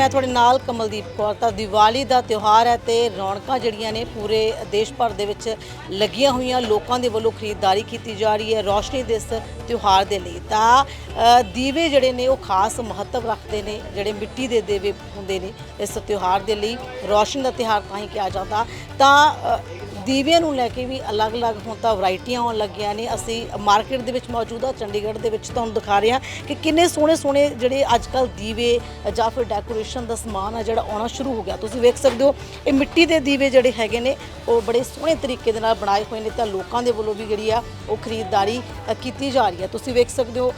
ਮੈਂ ਤੁਹਾਡੇ ਨਾਲ ਕਮਲਦੀਪ ਕੌਰ ਤਾਂ ਦੀਵਾਲੀ ਦਾ ਤਿਉਹਾਰ ਹੈ ਤੇ ਰੌਣਕਾਂ ਜਿਹੜੀਆਂ ਨੇ ਪੂਰੇ ਦੇਸ਼ ਭਰ ਦੇ ਵਿੱਚ ਲੱਗੀਆਂ ਹੋਈਆਂ ਲੋਕਾਂ ਦੇ ਵੱਲੋਂ ਖਰੀਦਦਾਰੀ ਕੀਤੀ ਜਾ ਰਹੀ ਹੈ ਰੌਸ਼ਨੀ ਦੇ ਇਸ ਤਿਉਹਾਰ ਦੇ ਲਈ। ਤਾਂ ਦੀਵੇ ਜਿਹੜੇ ਨੇ ਉਹ ਖਾਸ ਮਹੱਤਵ ਰੱਖਦੇ ਨੇ, ਜਿਹੜੇ ਮਿੱਟੀ ਦੇ ਦੀਵੇ ਹੁੰਦੇ ਨੇ ਇਸ ਤਿਉਹਾਰ ਦੇ ਲਈ। ਰੌਸ਼ਨੀ ਦਾ ਤਿਉਹਾਰ ਤਾਂ ਹੀ ਕਿਹਾ ਜਾਂਦਾ। ਤਾਂ ਦੀਵਿਆਂ ਨੂੰ ਲੈ ਕੇ ਵੀ ਅਲੱਗ-ਅਲੱਗ ਹੁਣ ਤਾਂ ਵੈਰਾਈਟੀਆਂ ਆਉਣ ਲੱਗੀਆਂ ਨੇ। ਅਸੀਂ ਮਾਰਕੀਟ ਦੇ ਵਿੱਚ ਮੌਜੂਦ ਹਾਂ, ਚੰਡੀਗੜ੍ਹ ਦੇ ਵਿੱਚ ਤੁਹਾਨੂੰ ਦਿਖਾ ਰਹੇ ਹਾਂ ਕਿ ਕਿੰਨੇ ਸੋਹਣੇ-ਸੋਹਣੇ ਜਿਹੜੇ ਅੱਜ-ਕੱਲ ਦੀਵੇ ਜਾਂ ਫਿਰ ਡੈਕੋਰੇਸ਼ਨ ਦਾ ਸਮਾਨ ਆ ਜਿਹੜਾ ਆਉਣਾ ਸ਼ੁਰੂ ਹੋ ਗਿਆ। ਤੁਸੀਂ ਵੇਖ ਸਕਦੇ ਹੋ, ਇਹ ਮਿੱਟੀ ਦੇ ਦੀਵੇ ਜਿਹੜੇ ਹੈਗੇ ਨੇ, ਉਹ ਬੜੇ ਸੋਹਣੇ ਤਰੀਕੇ ਦੇ ਨਾਲ ਬਣਾਏ ਹੋਏ ਨੇ ਤਾਂ ਲੋਕਾਂ ਦੇ ਵੱਲੋਂ ਵੀ ਜਿਹੜੀ ਆ ਉਹ ਖਰੀਦਦਾਰੀ ਕੀਤੀ ਜਾ ਰਹੀ ਹੈ। ਤੁਸੀਂ ਵੇਖ ਸਕਦੇ ਹੋ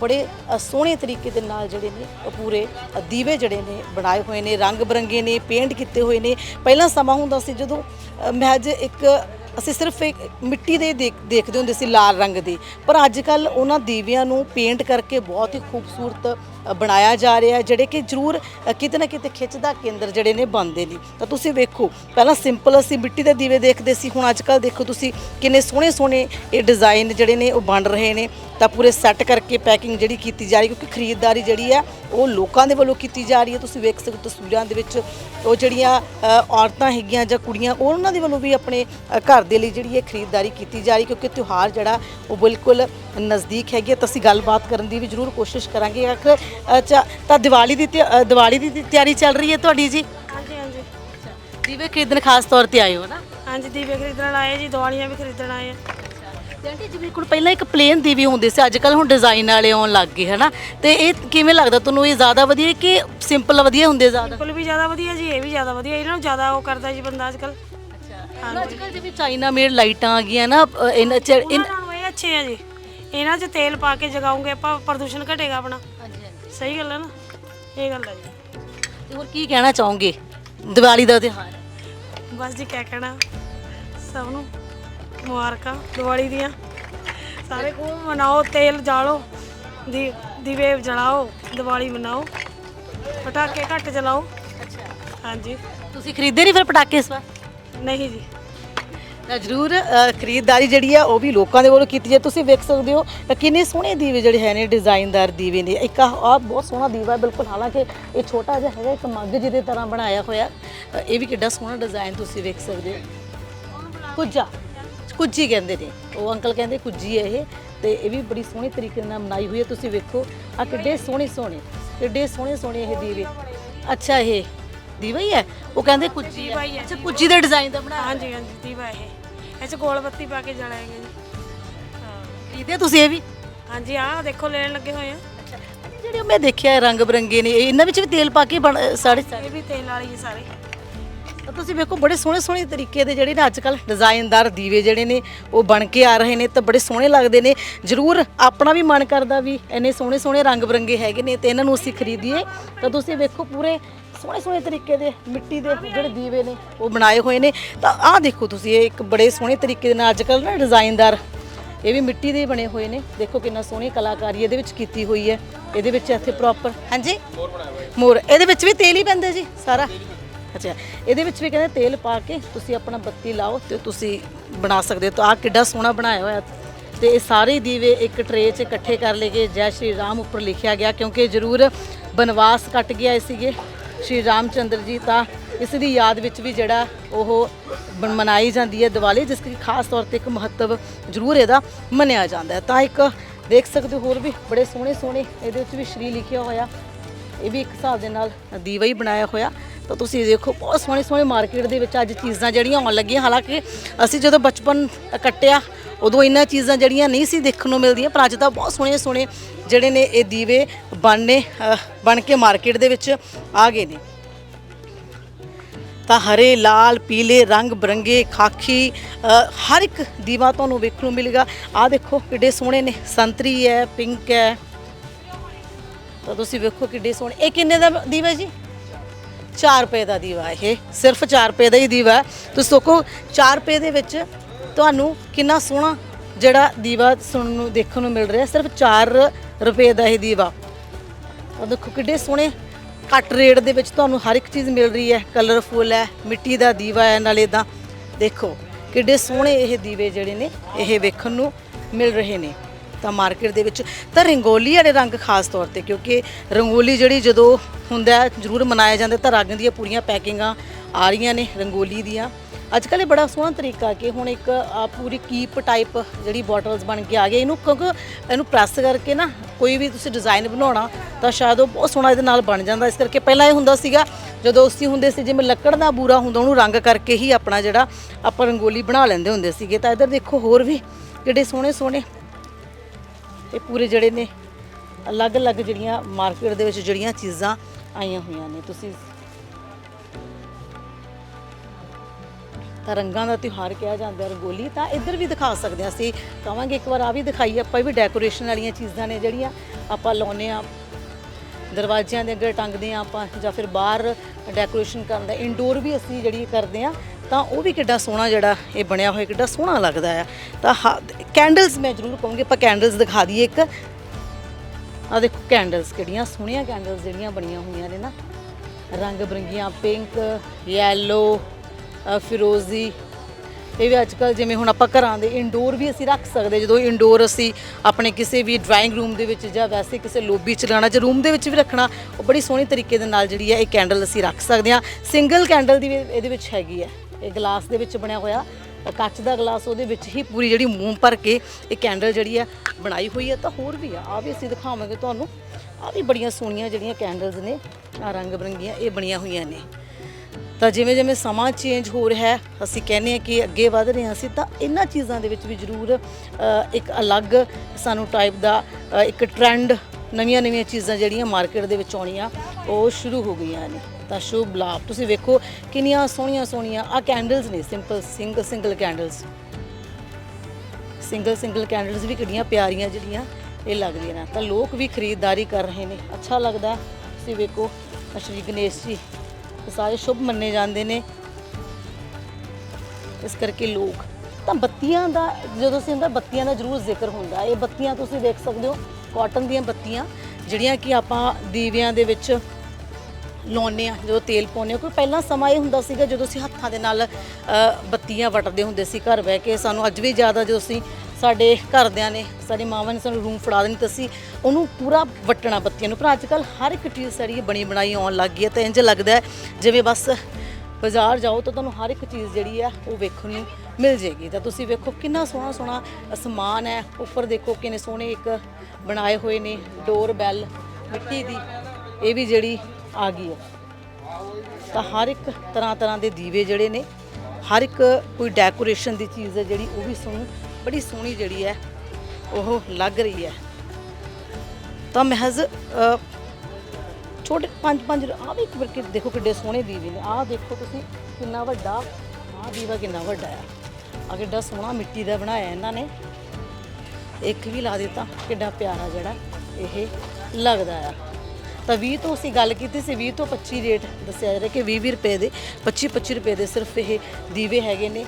ਬੜੇ ਸੋਹਣੇ ਤਰੀਕੇ ਦੇ ਨਾਲ ਜਿਹੜੇ ਨੇ ਉਹ ਪੂਰੇ ਦੀਵੇ ਜਿਹੜੇ ਨੇ ਬਣਾਏ ਹੋਏ ਨੇ, ਰੰਗ ਬਰੰਗੇ ਨੇ, ਪੇਂਟ ਕੀਤੇ ਹੋਏ ਨੇ। ਪਹਿਲਾਂ ਸਮਾਂ ਹੁੰਦਾ ਸੀ ਜਦੋਂ ਮਹਿਜ ਇੱਕ, ਅਸੀਂ ਸਿਰਫ ਇੱਕ ਮਿੱਟੀ ਦੇ ਦੇਖ- ਦੇਖਦੇ ਹੁੰਦੇ ਸੀ ਲਾਲ ਰੰਗ ਦੇ। ਪਰ ਅੱਜ ਕੱਲ ਉਹਨਾਂ ਦੀਵਿਆਂ ਨੂੰ ਪੇਂਟ ਕਰਕੇ ਬਹੁਤ ਹੀ ਖੂਬਸੂਰਤ ਬਣਾਇਆ ਜਾ ਰਿਹਾ ਜਿਹੜੇ ਕਿ ਜ਼ਰੂਰ ਕਿਤੇ ਨਾ ਕਿਤੇ ਖਿੱਚ ਦਾ ਕੇਂਦਰ ਜਿਹੜੇ ਨੇ ਬਣਦੇ ਨੇ। ਤਾਂ ਤੁਸੀਂ ਵੇਖੋ, ਪਹਿਲਾਂ ਸਿੰਪਲ ਅਸੀਂ ਮਿੱਟੀ ਦੇ ਦੀਵੇ ਦੇਖਦੇ ਸੀ, ਹੁਣ ਅੱਜ ਕੱਲ ਦੇਖੋ ਤੁਸੀਂ ਕਿੰਨੇ ਸੋਹਣੇ ਸੋਹਣੇ ਇਹ ਡਿਜ਼ਾਈਨ ਜਿਹੜੇ ਨੇ ਉਹ ਬਣ ਰਹੇ ਨੇ। ਤਾਂ ਪੂਰੇ ਸੈੱਟ ਕਰਕੇ ਪੈਕਿੰਗ ਜਿਹੜੀ ਕੀਤੀ ਜਾ ਰਹੀ ਕਿਉਂਕਿ ਖਰੀਦਦਾਰੀ ਜਿਹੜੀ ਹੈ, ਉਹ ਲੋਕਾਂ ਦੇ ਵੱਲੋਂ ਕੀਤੀ ਜਾ ਰਹੀ ਹੈ। ਤੁਸੀਂ ਵੇਖ ਸਕਦੇ ਤਸਵੀਰਾਂ ਦੇ ਵਿੱਚ ਉਹ ਜਿਹੜੀਆਂ ਔਰਤਾਂ ਹੈਗੀਆਂ ਜਾਂ ਕੁੜੀਆਂ, ਉਹ ਉਹਨਾਂ ਦੇ ਵੱਲੋਂ ਵੀ ਆਪਣੇ ਘਰ ਦੇ ਲਈ ਜਿਹੜੀ ਇਹ ਖਰੀਦਦਾਰੀ ਕੀਤੀ ਜਾ ਰਹੀ ਕਿਉਂਕਿ ਤਿਉਹਾਰ ਜਿਹੜਾ ਉਹ ਬਿਲਕੁਲ ਨਜ਼ਦੀਕ ਹੈਗੇ ਤਾਂ ਅਸੀਂ ਗੱਲਬਾਤ ਕਰਨ ਦੀ ਵੀ ਜ਼ਰੂਰ ਕੋਸ਼ਿਸ਼ ਕਰਾਂਗੇ। ਆਖਰ ਅ, ਚਾ- ਤਾਂ ਦੀਵਾਲੀ ਦੀ ਅ, ਦੀਵਾਲੀ ਦੀ ਤਿਆਰੀ ਚੱਲ ਰਹੀ ਹੈ ਤੁਹਾਡੀ ਜੀ? ਹਾਂਜੀ ਹਾਂਜੀ। ਦੀਵੇ ਖਰੀਦਣ ਖਾਸ ਤੌਰ ਤੇ ਆਏ ਹੋ ਨਾ? ਹਾਂਜੀ ਦੀਵੇ ਖਰੀਦਣ ਆਏ ਜੀ ਦੀਵਾਲੀਆਂ ਵੀ ਖਰੀਦਣ ਆਏ ਆ। ਆਂਟੀ ਜਿਵੇਂ ਕੋਲ ਪਹਿਲਾਂ ਇੱਕ ਪਲੇਨ ਦੀਵੇ ਹੁੰਦੇ ਸੀ ਅੱਜ ਕੱਲ ਹੁਣ ਡਿਜ਼ਾਈਨ ਵਾਲੇ ਆਉਣ ਲੱਗ ਗਏ ਹਨਾ? ਤੇ ਇਹ ਕਿਵੇਂ ਲੱਗਦਾ ਤੁਹਾਨੂੰ? ਇਹ ਜ਼ਿਆਦਾ ਵਧੀਆ ਕਿ ਸਿੰਪਲ ਵਧੀਆ ਹੁੰਦੇ ਜ਼ਿਆਦਾ? ਬਿਲਕੁਲ ਵੀ ਜ਼ਿਆਦਾ ਵਧੀਆ ਜੀ ਇਹ ਵੀ ਜ਼ਿਆਦਾ ਵਧੀਆ। ਇਹਨਾਂ ਨੂੰ ਜ਼ਿਆਦਾ ਉਹ ਕਰਦਾ ਜੀ ਬੰਦਾ ਅੱਜ ਕੱਲ ਅੱਜ ਕੱਲ ਜਿਵੇਂ ਚਾਈਨਾ ਮੇਡ ਲਾਈਟਾਂ ਆ ਗਈਆਂ ਨਾ ਅ, ਇਹਨਾਂ ਚ ਇਨ- ਇਹ ਅੱਛੇ ਆ ਜੀ। ਇਹਨਾਂ 'ਚ ਤੇਲ ਪਾ ਕੇ ਜਗਾਉਂਗੇ ਆਪਾਂ ਪ੍ਰਦੂਸ਼ਣ ਘਟੇਗਾ ਆਪਣਾ। ਸਹੀ ਗੱਲ ਹੈ ਨਾ? ਇਹ ਗੱਲ ਹੈ ਜੀ। ਤੇ ਹੋਰ ਕੀ ਕਹਿਣਾ ਚਾਹੋਗੇ? ਦੀਵਾਲੀ ਦਾ ਤਿਉਹਾਰ। ਬਸ ਜੀ ਕਿਆ ਕਹਿਣਾ? ਸਭ ਨੂੰ ਮੁਬਾਰਕਾਂ ਦੀਵਾਲੀ ਦੀਆਂ। ਸਾਰੇ ਖੂਬ ਮਨਾਓ ਤੇਲ ਜਾਲੋ ਦੀ ਦੀਵੇ ਜਲਾਓ ਦੀਵਾਲੀ ਮਨਾਓ। ਪਟਾਕੇ ਘੱਟ ਚਲਾਓ ਹਾਂਜੀ। ਤੁਸੀਂ ਖਰੀਦੇ ਨਹੀਂ ਫਿਰ ਪਟਾਕੇ ਇਸ ਵਾਰ? ਨਹੀਂ ਜੀ। ਤਾਂ ਜ਼ਰੂਰ ਅ, ਖਰੀਦਦਾਰੀ ਜਿਹੜੀ ਆ ਉਹ ਵੀ ਲੋਕਾਂ ਦੇ ਵੱਲੋਂ ਕੀਤੀ ਜੇ ਤੁਸੀਂ ਵੇਖ ਸਕਦੇ ਹੋ ਤਾਂ ਕਿੰਨੇ ਸੋਹਣੇ ਦੀਵੇ ਜਿਹੜੇ ਹੈ ਨੇ ਡਿਜ਼ਾਈਨਦਾਰ ਦੀਵੇ ਨੇ। ਇੱਕ ਆ ਆਹ ਬਹੁਤ ਸੋਹਣਾ ਦੀਵਾ ਹੈ ਬਿਲਕੁਲ। ਹਾਲਾਂਕਿ ਇਹ ਛੋਟਾ ਜਿਹਾ ਹੈਗਾ ਇੱਕ ਮੱਗ ਜਿਹਦੇ ਤਰ੍ਹਾਂ ਬਣਾਇਆ ਹੋਇਆ। ਅ, ਇਹ ਵੀ ਕਿੱਡਾ ਸੋਹਣਾ ਡਿਜ਼ਾਈਨ ਤੁਸੀਂ ਵੇਖ ਸਕਦੇ ਹੋ। ਕੁੱਜਾ ਕੁੱਜੀ ਕਹਿੰਦੇ ਨੇ। ਉਹ ਅੰਕਲ ਕਹਿੰਦੇ ਕੁੱਜੀ ਹੈ ਇਹ। ਤੇ ਇਹ ਵੀ ਬੜੀ ਸੋਹਣੀ ਤਰੀਕੇ ਨਾਲ ਬਣਾਈ ਹੋਈ ਹੈ ਤੁਸੀਂ ਵੇਖੋ। ਆ ਕਿੱਡੇ ਸੋਹਣੇ ਸੋਹਣੇ ਕਿੱਡੇ ਸੋਹਣੇ ਸੋਹਣੇ ਇਹ ਦੀਵੇ। ਅੱਛਾ ਇਹ ਦੀਵਾ ਹੀ ਹੈ? ਉਹ ਕਹਿੰਦੇ ਕੁੱਜੀ ਦੀਵਾ ਹੀ। ਅੱਛਾ ਕੁੱਜੀ ਦੇ ਡਿਜ਼ਾਈਨ ਦਾ ਬਣਾਇਆ। ਹਾਂਜੀ ਹਾਂਜੀ ਦੀਵਾ ਇਹ। ਇਹ ਚ ਗੋਲ ਬੱਤੀ ਪਾ ਕੇ ਜਲਾਏਗੇ ਜੀ। ਹਾਂ। ਖਰੀਦੇ ਤੁਸੀਂ ਇਹ ਵੀ? ਹਾਂਜੀ ਆਹ ਦੇਖੋ ਲੈਣ ਲੱਗੇ ਹੋਏ ਆ। ਜਿਹੜੇ ਮੈਂ ਦੇਖਿਆ ਰੰਗ ਬਰੰਗੇ ਨੇ ਇਹ- ਇਹਨਾਂ ਵਿੱਚ ਵੀ ਤੇਲ ਪਾ ਕੇ ਬਣ ਸਾੜੇ ਇਹ ਵੀ ਤੇਲ ਵਾਲੀ ਹੀ ਸਾਰੇ। ਤਾਂ ਤੁਸੀਂ ਵੇਖੋ ਬੜੇ ਸੋਹਣੇ ਸੋਹਣੇ ਤਰੀਕੇ ਦੇ ਜਿਹੜੇ ਨੇ ਅੱਜ ਕੱਲ ਡਿਜ਼ਾਈਨਦਾਰ ਦੀਵੇ ਜਿਹੜੇ ਨੇ ਉਹ ਬਣ ਕੇ ਆ ਰਹੇ ਨੇ ਤਾਂ ਬੜੇ ਸੋਹਣੇ ਲੱਗਦੇ ਨੇ। ਜ਼ਰੂਰ ਆਪਣਾ ਵੀ ਮਨ ਕਰਦਾ ਵੀ ਇੰਨੇ ਸੋਹਣੇ ਸੋਹਣੇ ਰੰਗ ਬਰੰਗੇ ਹੈਗੇ ਨੇ ਤੇ ਇਹਨਾਂ ਨੂੰ ਅਸੀਂ ਖਰੀਦੀਏ। ਤਾਂ ਤੁਸੀਂ ਵੇਖੋ ਪੂਰੇ ਸੋਹਣੇ ਸੋਹਣੇ ਤਰੀਕੇ ਦੇ ਮਿੱਟੀ ਦੇ ਜਿਹੜੇ ਦੀਵੇ ਨੇ ਉਹ ਬਣਾਏ ਹੋਏ ਨੇ। ਤਾਂ ਆਹ ਦੇਖੋ ਤੁਸੀਂ ਇਹ ਇੱਕ ਬੜੇ ਸੋਹਣੇ ਤਰੀਕੇ ਦੇ ਨਾਲ ਅੱਜ ਕੱਲ ਨਾ ਡਿਜ਼ਾਈਨਦਾਰ ਇਹ ਵੀ ਮਿੱਟੀ ਦੇ ਬਣੇ ਹੋਏ ਨੇ। ਦੇਖੋ ਕਿੰਨਾ ਸੋਹਣੀ ਕਲਾਕਾਰੀ ਇਹਦੇ ਵਿੱਚ ਕੀਤੀ ਹੋਈ ਹੈ। ਇਹਦੇ ਵਿੱਚ ਇੱਥੇ ਪ੍ਰੋਪਰ ਹਾਂਜੀ? ਮੋਰ ਬਣਾਇਆ ਹੋਇਆ ਮੋਰ ਇਹਦੇ ਵਿੱਚ ਵੀ ਤੇਲ ਹੀ ਪੈਂਦਾ ਜੀ ਸਾਰਾ? ਅੱਛਾ ਇਹਦੇ ਵਿੱਚ ਵੀ ਕਹਿੰਦੇ ਤੇਲ ਪਾ ਕੇ ਤੁਸੀਂ ਆਪਣਾ ਬੱਤੀ ਲਾਓ ਤੇ ਤੁਸੀਂ ਬਣਾ ਸਕਦੇ ਹੋ। ਤਾਂ ਆਹ ਕਿੱਡਾ ਸੋਹਣਾ ਬਣਾਇਆ ਹੋਇਆ। ਤੇ ਇਹ ਸਾਰੇ ਦੀਵੇ ਇੱਕ ਟਰੇ 'ਚ ਇਕੱਠੇ ਕਰ ਲਏ ਗਏ। ਜੈ ਸ਼੍ਰੀ ਰਾਮ ਉੱਪਰ ਲਿਖਿਆ ਗਿਆ ਕਿਉਂਕਿ ਜ਼ਰੂਰ ਬਨਵਾਸ ਕੱਟ ਗਿਆ ਸੀਗੇ। ਸ਼੍ਰੀ ਰਾਮ ਚੰਦਰ ਜੀ, ਤਾਂ ਇਸ ਦੀ ਯਾਦ ਵਿੱਚ ਵੀ ਜਿਹੜਾ ਉਹ ਮਨਾਈ ਜਾਂਦੀ ਹੈ ਦੀਵਾਲੀ, ਜਿਸ ਦੀ ਖਾਸ ਤੌਰ ਤੇ ਇੱਕ ਮਹੱਤਵ ਜ਼ਰੂਰ ਇਹਦਾ ਮੰਨਿਆ ਜਾਂਦਾ ਹੈ। ਤਾਂ ਇੱਕ ਦੇਖ ਸਕਦੇ ਹੋਰ ਵੀ ਬੜੇ ਸੋਹਣੇ ਸੋਹਣੇ ਇਹਦੇ ਵਿੱਚ ਵੀ ਸ਼੍ਰੀ ਲਿਖਿਆ ਹੋਇਆ, ਇਹ ਵੀ ਇੱਕ ਹਿਸਾਬ ਦੇ ਨਾਲ ਦੀਵਾ ਹੀ ਬਣਾਇਆ ਹੋਇਆ। ਤਾਂ ਤੁਸੀਂ ਦੇਖੋ, ਬਹੁਤ ਸੋਹਣੇ ਸੋਹਣੇ ਮਾਰਕੀਟ ਦੇ ਵਿੱਚ ਅੱਜ ਚੀਜ਼ਾਂ ਜਿਹੜੀਆਂ ਆਉਣ ਲੱਗੀਆਂ। ਹਾਲਾਂਕਿ ਅਸੀਂ ਜਦੋਂ ਬਚਪਨ ਕੱਟਿਆ, ਉਦੋਂ ਇਹਨਾਂ ਚੀਜ਼ਾਂ ਜਿਹੜੀਆਂ ਨਹੀਂ ਸੀ ਦੇਖਣ ਨੂੰ ਮਿਲਦੀਆਂ, ਪਰ ਅੱਜ ਤਾਂ ਬਹੁਤ ਸੋਹਣੇ ਸੋਹਣੇ ਜਿਹੜੇ ਨੇ ਇਹ ਦੀਵੇ ਬਣਨੇ ਬਣ ਕੇ ਮਾਰਕੀਟ ਦੇ ਵਿੱਚ ਆ ਗਏ ਨੇ। ਤਾਂ ਹਰੇ, ਲਾਲ, ਪੀਲੇ, ਰੰਗ ਬਰੰਗੇ, ਖਾਕੀ ਹਰ ਇੱਕ ਦੀਵਾ ਤੁਹਾਨੂੰ ਵੇਖਣ ਨੂੰ ਮਿਲੇਗਾ। ਆਹ ਦੇਖੋ ਕਿੱਡੇ ਸੋਹਣੇ ਨੇ, ਸੰਤਰੀ ਹੈ ਪਿੰਕ ਹੈ। ਤਾਂ ਤੁਸੀਂ ਵੇਖੋ ਕਿੱਡੇ ਸੋਹਣੇ। ਇਹ ਕਿੰਨੇ ਦਾ ਦੀਵਾ ਜੀ? 4 ਰੁਪਏ ਦਾ ਦੀਵਾ ਇਹ, ਸਿਰਫ 4 ਰੁਪਏ ਦਾ ਹੀ ਦੀਵਾ ਹੈ। ਤੁਸੀਂ ਦੇਖੋ 4 ਰੁਪਏ ਦੇ ਵਿੱਚ ਤੁਹਾਨੂੰ ਕਿੰਨਾ ਸੋਹਣਾ ਜਿਹੜਾ ਦੀਵਾ ਸੁਣਨ ਨੂੰ, ਦੇਖਣ ਨੂੰ ਮਿਲ ਰਿਹਾ, ਸਿਰਫ 4 ਰੁਪਏ ਦਾ ਇਹ ਦੀਵਾ। ਉਹ ਦੇਖੋ ਕਿੱਡੇ ਸੋਹਣੇ, ਘੱਟ ਰੇਟ ਦੇ ਵਿੱਚ ਤੁਹਾਨੂੰ ਹਰ ਇੱਕ ਚੀਜ਼ ਮਿਲ ਰਹੀ ਹੈ। ਕਲਰਫੁੱਲ ਹੈ, ਮਿੱਟੀ ਦਾ ਦੀਵਾ ਹੈ, ਨਾਲੇ ਤਾਂ ਦੇਖੋ ਕਿੱਡੇ ਸੋਹਣੇ ਇਹ ਦੀਵੇ ਜਿਹੜੇ ਨੇ, ਇਹ ਵੇਖਣ ਨੂੰ ਮਿਲ ਰਹੇ ਨੇ। ਤਾਂ ਮਾਰਕੀਟ ਦੇ ਵਿੱਚ, ਤਾਂ ਰੰਗੋਲੀ ਵਾਲੇ ਰੰਗ ਖਾਸ ਤੌਰ ਤੇ, ਕਿਉਂਕਿ ਰੰਗੋਲੀ ਜਿਹੜੀ ਜਦੋਂ ਹੁੰਦਾ ਜ਼ਰੂਰ ਮਨਾਇਆ ਜਾਂਦਾ, ਤਾਂ ਰੰਗ ਦੀਆਂ ਪੂਰੀਆਂ ਪੈਕਿੰਗਾਂ ਆ ਰਹੀਆਂ ਨੇ ਰੰਗੋਲੀ ਦੀਆਂ। ਅੱਜ ਕੱਲ੍ਹ ਇਹ ਬੜਾ ਸੋਹਣਾ ਤਰੀਕਾ ਕਿ ਹੁਣ ਇੱਕ ਪੂਰੀ ਕੀਪ ਟਾਈਪ ਜਿਹੜੀ ਬੋਟਲਸ ਬਣ ਕੇ ਆ ਗਈ, ਇਹਨੂੰ ਕਿਉਂਕਿ ਇਹਨੂੰ ਪ੍ਰੈਸ ਕਰਕੇ ਨਾ ਕੋਈ ਵੀ ਤੁਸੀਂ ਡਿਜ਼ਾਈਨ ਬਣਾਉਣਾ, ਤਾਂ ਸ਼ਾਇਦ ਉਹ ਬਹੁਤ ਸੋਹਣਾ ਇਹਦੇ ਨਾਲ ਬਣ ਜਾਂਦਾ। ਇਸ ਕਰਕੇ ਪਹਿਲਾਂ ਇਹ ਹੁੰਦਾ ਸੀਗਾ, ਜਦੋਂ ਅਸੀਂ ਹੁੰਦੇ ਸੀ, ਜਿਵੇਂ ਲੱਕੜ ਦਾ ਬੂਰਾ ਹੁੰਦਾ, ਉਹਨੂੰ ਰੰਗ ਕਰਕੇ ਹੀ ਆਪਣਾ ਜਿਹੜਾ ਆਪਾਂ ਰੰਗੋਲੀ ਬਣਾ ਲੈਂਦੇ ਹੁੰਦੇ ਸੀਗੇ। ਤਾਂ ਇੱਧਰ ਦੇਖੋ ਹੋਰ ਵੀ ਜਿਹੜੇ ਸੋਹਣੇ ਸੋਹਣੇ ਇਹ ਪੂਰੇ ਜਿਹੜੇ ਨੇ ਅਲੱਗ-ਅਲੱਗ ਜਿਹੜੀਆਂ ਮਾਰਕੀਟ ਦੇ ਵਿੱਚ ਜਿਹੜੀਆਂ ਚੀਜ਼ਾਂ ਆਈਆਂ ਹੋਈਆਂ ਨੇ। ਤੁਸੀਂ ਤਾਂ ਰੰਗਾਂ ਦਾ ਤਿਉਹਾਰ ਕਿਹਾ ਜਾਂਦਾ ਰੰਗੋਲੀ। ਤਾਂ ਇੱਧਰ ਵੀ ਦਿਖਾ ਸਕਦੇ ਹਾਂ ਅਸੀਂ। ਕਹਾਂਗੇ ਇੱਕ ਵਾਰ ਆ ਵੀ ਦਿਖਾਈ ਆਪਾਂ ਇਹ ਵੀ ਡੈਕੋਰੇਸ਼ਨ ਵਾਲੀਆਂ ਚੀਜ਼ਾਂ ਨੇ ਜਿਹੜੀਆਂ ਆਪਾਂ ਲਾਉਨੇ ਆ ਦਰਵਾਜ਼ਿਆਂ ਦੇ ਅੱਗੇ ਟੰਗਦੇ ਆ ਆਪਾਂ ਜਾਂ ਫਿਰ ਬਾਹਰ ਡੈਕੋਰੇਸ਼ਨ ਕਰਨ ਦਾ। ਇਨਡੋਰ ਵੀ ਅਸੀਂ ਜਿਹੜੀ ਕਰਦੇ ਆ ਤਾਂ ਉਹ ਵੀ ਕਿੱਡਾ ਸੋਹਣਾ ਜਿਹੜਾ ਇਹ ਬਣਿਆ ਹੋਇਆ, ਕਿੱਡਾ ਸੋਹਣਾ ਲੱਗਦਾ ਆ। ਤਾਂ ਕੈਂਡਲਸ ਮੈਂ ਜ਼ਰੂਰ ਕਹੂੰਗੀ ਆਪਾਂ ਕੈਂਡਲਸ ਦਿਖਾ ਦਈਏ ਇੱਕ। ਆ ਦੇਖੋ ਕੈਂਡਲਸ ਕਿਹੜੀਆਂ ਸੋਹਣੀਆਂ ਕੈਂਡਲਸ ਜਿਹੜੀਆਂ ਬਣੀਆਂ ਹੋਈਆਂ ਨੇ ਨਾ। ਰੰਗ ਬਰੰਗੀਆਂ ਪਿੰਕ ਯੈਲੋ ਫਿਰੋਜ਼ੀ। ਇਹ ਵੀ ਅੱਜ ਕੱਲ ਜਿਵੇਂ ਹੁਣ ਆਪਾਂ ਘਰਾਂ ਦੇ ਇਨਡੋਰ ਵੀ ਅਸੀਂ ਰੱਖ ਸਕਦੇ ਜਦੋਂ ਇਨਡੋਰ ਅਸੀਂ ਆਪਣੇ ਕਿਸੇ ਵੀ ਡਰਾਇੰਗ ਰੂਮ ਦੇ ਵਿੱਚ ਜਾਂ ਵੈਸੇ ਕਿਸੇ ਲੋਬੀ ਚ ਲਾਣਾ ਜਾਂ ਰੂਮ ਦੇ ਵਿੱਚ ਵੀ ਰੱਖਣਾ, ਉਹ ਬੜੀ ਸੋਹਣੀ ਤਰੀਕੇ ਦੇ ਨਾਲ ਜਿਹੜੀ ਹੈ ਇਹ ਕੈਂਡਲ ਅਸੀਂ ਰੱਖ ਸਕਦੇ ਹਾਂ। ਸਿੰਗਲ ਕੈਂਡਲ ਦੀ ਵੀ ਇਹਦੇ ਵਿੱਚ ਹੈਗੀ ਹੈ। ਗਲਾਸ ਦੇ ਵਿੱਚ ਬਣਿਆ ਹੋਇਆ ਕੱਚ ਦਾ ਗਲਾਸ ਉਹਦੇ ਵਿੱਚ ਹੀ ਪੂਰੀ ਜਿਹੜੀ ਮੂੰਹ ਭਰ ਕੇ ਇਹ ਕੈਂਡਲ ਜਿਹੜੀ ਆ ਬਣਾਈ ਹੋਈ ਹੈ। ਤਾਂ ਹੋਰ ਵੀ ਆ ਆ ਵੀ ਅਸੀਂ ਦਿਖਾਵਾਂਗੇ ਤੁਹਾਨੂੰ। ਆ ਵੀ ਬੜੀਆਂ ਸੋਹਣੀਆਂ ਜਿਹੜੀਆਂ ਕੈਂਡਲਸ ਨੇ ਆ ਰੰਗ ਬਰੰਗੀਆਂ ਇਹ ਬਣੀਆਂ ਹੋਈਆਂ ਨੇ। ਤਾਂ ਜਿਵੇਂ ਜਿਵੇਂ ਸਮਾਂ ਚੇਂਜ ਹੋ ਰਿਹਾ ਹੈ, ਅਸੀਂ ਕਹਿੰਦੇ ਹਾਂ ਕਿ ਅੱਗੇ ਵਧ ਰਹੇ ਹਾਂ ਅਸੀਂ, ਤਾਂ ਇਹਨਾਂ ਚੀਜ਼ਾਂ ਦੇ ਵਿੱਚ ਵੀ ਜ਼ਰੂਰ ਇੱਕ ਅਲੱਗ ਸਾਨੂੰ ਟਾਈਪ ਦਾ ਇੱਕ ਟ੍ਰੈਂਡ ਨਵੀਆਂ ਨਵੀਆਂ ਚੀਜ਼ਾਂ ਜਿਹੜੀਆਂ ਮਾਰਕੀਟ ਦੇ ਵਿੱਚ ਆਉਣੀਆਂ, ਉਹ ਸ਼ੁਰੂ ਹੋ ਗਈਆਂ ਨੇ। ਤਾਂ ਸ਼ੁਭ ਲਾਭ। ਤੁਸੀਂ ਵੇਖੋ ਕਿੰਨੀਆਂ ਸੋਹਣੀਆਂ ਸੋਹਣੀਆਂ ਆ ਕੈਂਡਲਸ ਨੇ simple single single candles single single candles ਵੀ ਕਿੰਨੀਆਂ ਪਿਆਰੀਆਂ ਜਿਹੜੀਆਂ ਇਹ ਲੱਗਦੀਆਂ ਨੇ। ਤਾਂ ਲੋਕ ਵੀ ਖਰੀਦਦਾਰੀ ਕਰ ਰਹੇ ਨੇ। ਅੱਛਾ ਲੱਗਦਾ। ਤੁਸੀਂ ਵੇਖੋ ਸ਼੍ਰੀ ਗਣੇਸ਼ ਜੀ ਸਾਰੇ ਸ਼ੁਭ ਮੰਨੇ ਜਾਂਦੇ ਨੇ। ਇਸ ਕਰਕੇ ਲੋਕ। ਤਾਂ ਬੱਤੀਆਂ ਦਾ, ਜਦੋਂ ਅਸੀਂ ਹੁੰਦਾ, ਬੱਤੀਆਂ ਦਾ ਜ਼ਰੂਰ ਜ਼ਿਕਰ ਹੁੰਦਾ। ਇਹ ਬੱਤੀਆਂ ਤੁਸੀਂ ਦੇਖ ਸਕਦੇ ਹੋ ਕਾਟਨ ਦੀਆਂ ਬੱਤੀਆਂ, ਜਿਹੜੀਆਂ ਕਿ ਆਪਾਂ ਦੀਵਿਆਂ ਦੇ ਵਿੱਚ ਲਾਉਂਦੇ ਆ ਜਦੋਂ ਤੇਲ ਪਾਉਂਦੇ ਆ ਕੋਈ ਪਹਿਲਾਂ ਸਮਾਂ ਇਹ ਹੁੰਦਾ ਸੀਗਾ ਜਦੋਂ ਅਸੀਂ ਹੱਥਾਂ ਦੇ ਨਾਲ ਬੱਤੀਆਂ ਵਟਦੇ ਹੁੰਦੇ ਸੀ ਘਰ ਬਹਿ ਕੇ, ਸਾਨੂੰ ਅੱਜ ਵੀ ਜ਼ਿਆਦਾ ਜਦੋਂ ਅਸੀਂ ਸਾਡੇ ਘਰਦਿਆਂ ਨੇ ਸਾਡੀ ਮਾਵਾਂ ਨੇ ਸਾਨੂੰ ਰੂਮ ਫੜਾ ਦੇਣੀ ਤਾਂ ਅਸੀਂ ਉਹਨੂੰ ਪੂਰਾ ਵਟਣਾ ਬੱਤੀਆਂ ਨੂੰ। ਪਰ ਅੱਜ ਕੱਲ ਹਰ ਇੱਕ ਚੀਜ਼ ਸਾਡੀ ਬਣੀ ਬਣਾਈ ਆਉਣ ਲੱਗ ਗਈ ਹੈ ਤਾਂ ਇੰਜ ਲੱਗਦਾ ਜਿਵੇਂ ਬਸ ਬਾਜ਼ਾਰ ਜਾਓ ਤਾਂ ਤੁਹਾਨੂੰ ਹਰ ਇੱਕ ਚੀਜ਼ ਜਿਹੜੀ ਆ ਉਹ ਵੇਖਣ ਨੂੰ ਮਿਲ ਜੇਗੀ ਤਾਂ ਤੁਸੀਂ ਵੇਖੋ ਕਿੰਨਾ ਸੋਹਣਾ ਸੋਹਣਾ ਸਮਾਨ ਹੈ। ਉੱਪਰ ਦੇਖੋ ਕਿੰਨੇ ਸੋਹਣੇ ਇੱਕ ਬਣਾਏ ਹੋਏ ਨੇ ਡੋਰ ਬੈਲ ਮਿੱਟੀ ਦੀ। ਇਹ ਵੀ ਜਿਹੜੀ ਆ ਗਈ ਹੈ। ਤਾਂ ਹਰ ਇੱਕ ਤਰ੍ਹਾਂ ਤਰ੍ਹਾਂ ਦੇ ਦੀਵੇ ਜਿਹੜੇ ਨੇ, ਹਰ ਇੱਕ ਕੋਈ ਡੈਕੋਰੇਸ਼ਨ ਦੀ ਚੀਜ਼ ਹੈ ਜਿਹੜੀ ਉਹ ਵੀ ਸਾਨੂੰ ਬੜੀ ਸੋਹਣੀ ਜਿਹੜੀ ਹੈ, ਉਹ ਲੱਗ ਰਹੀ ਹੈ। ਤਾਂ ਮਹਿਜ਼ ਛੋਟੇ ਪੰਜ ਪੰਜ ਆ ਵੀ ਇੱਕ ਵਾਰ ਦੇਖੋ ਕਿੱਡੇ ਸੋਹਣੇ ਦੀਵੇ ਨੇ। ਆਹ ਦੇਖੋ ਤੁਸੀਂ ਕਿੰਨਾ ਵੱਡਾ, ਆਹ ਦੀਵਾ ਕਿੰਨਾ ਵੱਡਾ ਆ ਆ ਕਿੱਡਾ ਸੋਹਣਾ ਮਿੱਟੀ ਦਾ ਬਣਾਇਆ ਇਹਨਾਂ ਨੇ। ਇੱਕ ਵੀ ਲਾ ਦਿੱਤਾ, ਕਿੱਡਾ ਪਿਆਰਾ ਜਿਹੜਾ ਇਹ ਲੱਗਦਾ ਆ। ਤਾਂ 20 ਤੋਂ ਅਸੀਂ ਗੱਲ ਕੀਤੀ ਸੀ 20 ਤੋਂ 25 ਰੇਟ ਦੱਸਿਆ ਜਾ ਰਿਹਾ ਕਿ 20 20 ਰੁਪਏ ਦੇ 25 25 ਰੁਪਏ ਦੇ ਸਿਰਫ ਇਹ ਦੀਵੇ ਹੈਗੇ ਨੇ।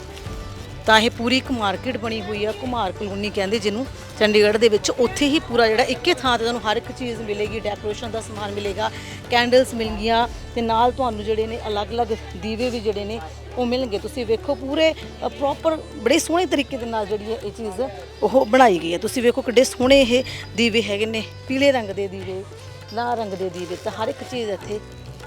ਤਾਂ ਇਹ ਪੂਰੀ ਇੱਕ ਮਾਰਕੀਟ ਬਣੀ ਹੋਈ ਆ ਕੁਮਾਰ ਕਲੋਨੀ ਕਹਿੰਦੇ ਜਿਹਨੂੰ, ਚੰਡੀਗੜ੍ਹ ਦੇ ਵਿੱਚ। ਉੱਥੇ ਹੀ ਪੂਰਾ ਜਿਹੜਾ ਇੱਕੇ ਥਾਂ ਤੇ ਤੁਹਾਨੂੰ ਹਰ ਇੱਕ ਚੀਜ਼ ਮਿਲੇਗੀ ਡੈਕੋਰੇਸ਼ਨ ਦਾ ਸਮਾਨ ਮਿਲੇਗਾ ਕੈਂਡਲਸ ਮਿਲਣਗੀਆਂ ਤੇ ਨਾਲ ਤੁਹਾਨੂੰ ਜਿਹੜੇ ਨੇ ਅਲੱਗ-ਅਲੱਗ ਦੀਵੇ ਵੀ ਜਿਹੜੇ ਨੇ, ਉਹ ਮਿਲਣਗੇ। ਤੁਸੀਂ ਵੇਖੋ ਪੂਰੇ ਪ੍ਰੋਪਰ ਬੜੇ ਸੋਹਣੇ ਤਰੀਕੇ ਦੇ ਨਾਲ ਜਿਹੜੀ ਹੈ ਇਹ ਚੀਜ਼ ਉਹ ਬਣਾਈ ਗਈ ਹੈ। ਤੁਸੀਂ ਵੇਖੋ ਕਿੱਡੇ ਸੋਹਣੇ ਇਹ ਦੀਵੇ ਹੈਗੇ ਨੇ, ਪੀਲੇ ਰੰਗ ਦੇ ਦੀਵੇ। ਲਾਲ ਰੰਗ ਦੇ ਦੀਵੇ ਤਾਂ ਹਰ ਇੱਕ ਚੀਜ਼ ਇੱਥੇ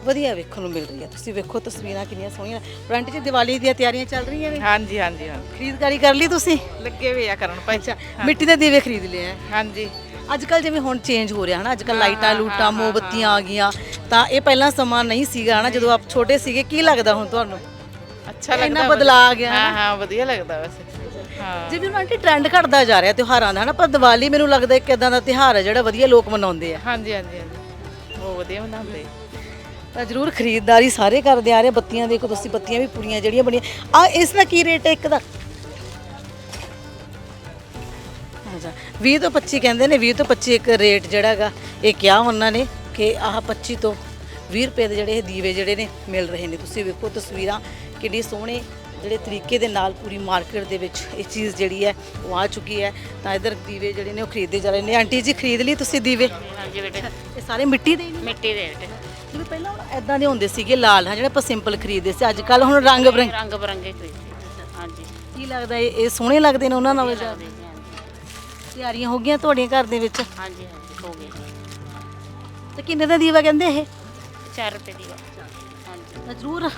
ਵਧੀਆ ਵੇਖਣ ਨੂੰ ਮਿਲ ਰਹੀ ਹੈ। ਤੁਸੀਂ ਵੇਖੋ ਤਸਵੀਰਾਂ ਕਿੰਨੀਆਂ ਸੋਹਣੀਆਂ। ਫਰੰਟ 'ਚ ਦੀਵਾਲੀ ਦੀਆਂ ਤਿਆਰੀਆਂ ਚੱਲ ਰਹੀਆਂ ਨੇ। ਹਾਂਜੀ ਹਾਂਜੀ ਹਾਂਜੀ। ਖਰੀਦਦਾਰੀ ਕਰ ਲਈ ਤੁਸੀਂ? ਲੱਗੇ ਹੋਏ ਆ ਕਰਨ ਭਾਈ। ਅੱਛਾ ਮਿੱਟੀ ਦੇ ਦੀਵੇ ਖਰੀਦ ਲਏ ਆ। ਹਾਂਜੀ। ਅੱਜ ਕੱਲ ਜਿਵੇਂ ਹੁਣ ਚੇਂਜ ਹੋ ਰਿਹਾ ਹਨਾ ਅੱਜ ਕੱਲ ਲਾਈਟਾਂ ਲੂਟਾਂ ਮੋਮਬੱਤੀਆਂ ਆ ਗਈਆਂ। ਤਾਂ ਇਹ ਪਹਿਲਾਂ ਸਮਾਂ ਨਹੀਂ ਸੀਗਾ ਹਨਾ ਜਦੋਂ ਆਪ ਛੋਟੇ ਸੀਗੇ। ਕੀ ਲੱਗਦਾ ਹੁਣ ਤੁਹਾਨੂੰ? ਅੱਛਾ ਇੰਨਾ ਲੱਗਦਾ ਬਦਲਾਅ ਆ ਗਿਆ ਹਾਂ ਹਾਂ ਵਧੀਆ ਲੱਗਦਾ ਵੈਸੇ। ਹਾਂ। ਜਿਵੇਂ ਆਂਟੀ ਟ੍ਰੈਂਡ ਘਟਦਾ ਜਾ ਰਿਹਾ ਤਿਉਹਾਰਾਂ ਦਾ ਹਨਾ ਪਰ ਦੀਵਾਲੀ ਮੈਨੂੰ ਲੱਗਦਾ ਇੱਕ ਇਦਾਂ ਦਾ ਤਿਉਹਾਰ ਹੈ ਜਿਹੜਾ ਵਧੀਆ ਲੋਕ ਮਨਾਉਂਦੇ ਆ। ਹਾਂਜੀ ਹਾਂਜੀ। ਬਹੁਤ ਵਧੀਆ ਬਣਾਉਂਦੇ। ਤਾਂ ਜ਼ਰੂਰ ਖਰੀਦਦਾਰੀ ਸਾਰੇ ਕਰਦੇ ਆ ਰਹੇ ਬੱਤੀਆਂ ਦੇਖੋ ਤੁਸੀਂ, ਬੱਤੀਆਂ ਵੀ ਪੂਰੀਆਂ ਜਿਹੜੀਆਂ ਬਣੀਆਂ। ਆ, ਇਸ ਦਾ ਕੀ ਰੇਟ ਹੈ ਇੱਕ ਦਾ? ਅੱਛਾ 20 ਤੋਂ 25 ਕਹਿੰਦੇ ਨੇ 20 ਤੋਂ 25 ਇੱਕ ਰੇਟ ਜਿਹੜਾ ਹੈਗਾ, ਇਹ ਕਿਹਾ ਉਹਨਾਂ ਨੇ ਕਿ ਆਹ 25 ਤੋਂ 20 ਰੁਪਏ ਦੇ ਜਿਹੜੇ ਇਹ ਦੀਵੇ ਜਿਹੜੇ ਨੇ ਮਿਲ ਰਹੇ ਨੇ। ਤੁਸੀਂ ਵੇਖੋ ਤਸਵੀਰਾਂ ਕਿੰਨੀ ਸੋਹਣੇ ਜਿਹੜੇ ਤਰੀਕੇ ਦੇ ਨਾਲ ਪੂਰੀ ਮਾਰਕੀਟ ਦੇ ਵਿੱਚ ਇਹ ਚੀਜ਼ ਜਿਹੜੀ ਹੈ ਉਹ ਆ ਚੁੱਕੀ ਹੈ। ਤਾਂ ਇਧਰ ਦੀਵੇ ਜਿਹੜੇ ਨੇ ਉਹ ਖਰੀਦੇ ਜਾ ਰਹੇ ਨੇ। ਆਂਟੀ ਜੀ ਖਰੀਦ ਲਈ ਤੁਸੀਂ ਦੀਵੇ? ਹਾਂਜੀ ਬੇਟੇ। ਇਹ ਸਾਰੇ ਮਿੱਟੀ ਦੇ ਹੀ ਨੇ? ਮਿੱਟੀ ਦੇ ਬੇਟੇ। ਜਿਵੇਂ ਪਹਿਲਾਂ ਹੁਣ ਐਦਾਂ ਦੇ ਹੁੰਦੇ ਸੀਗੇ ਲਾਲ ਹਾਂ ਜਿਹੜੇ ਆਪਾਂ ਸਿੰਪਲ ਖਰੀਦਦੇ ਸੀ ਅੱਜ ਕੱਲ ਹੁਣ ਰੰਗ ਬਰੰਗ। ਰੰਗ ਬਰੰਗੇ ਖਰੀਦੇ ਹਾਂਜੀ। ਕੀ ਲੱਗਦਾ ਇਹ ਇਹ ਸੋਹਣੇ ਲੱਗਦੇ ਨੇ ਉਹਨਾਂ ਨਾਲ ਜ਼ਿਆਦਾ। ਤਿਆਰੀਆਂ ਹੋ ਗਈਆਂ ਤੁਹਾਡੀਆਂ ਘਰ ਦੇ ਵਿੱਚ? ਹਾਂਜੀ ਹਾਂਜੀ ਹੋ ਗਏ ਤੇ ਕਿੰਨੇ ਦਾ ਦੀਵਾ ਕਹਿੰਦੇ ਇਹ? 4 ਰੁਪਏ ਦੀ ਵਾ। ਹਾਂਜੀ ਜ਼ਰੂਰ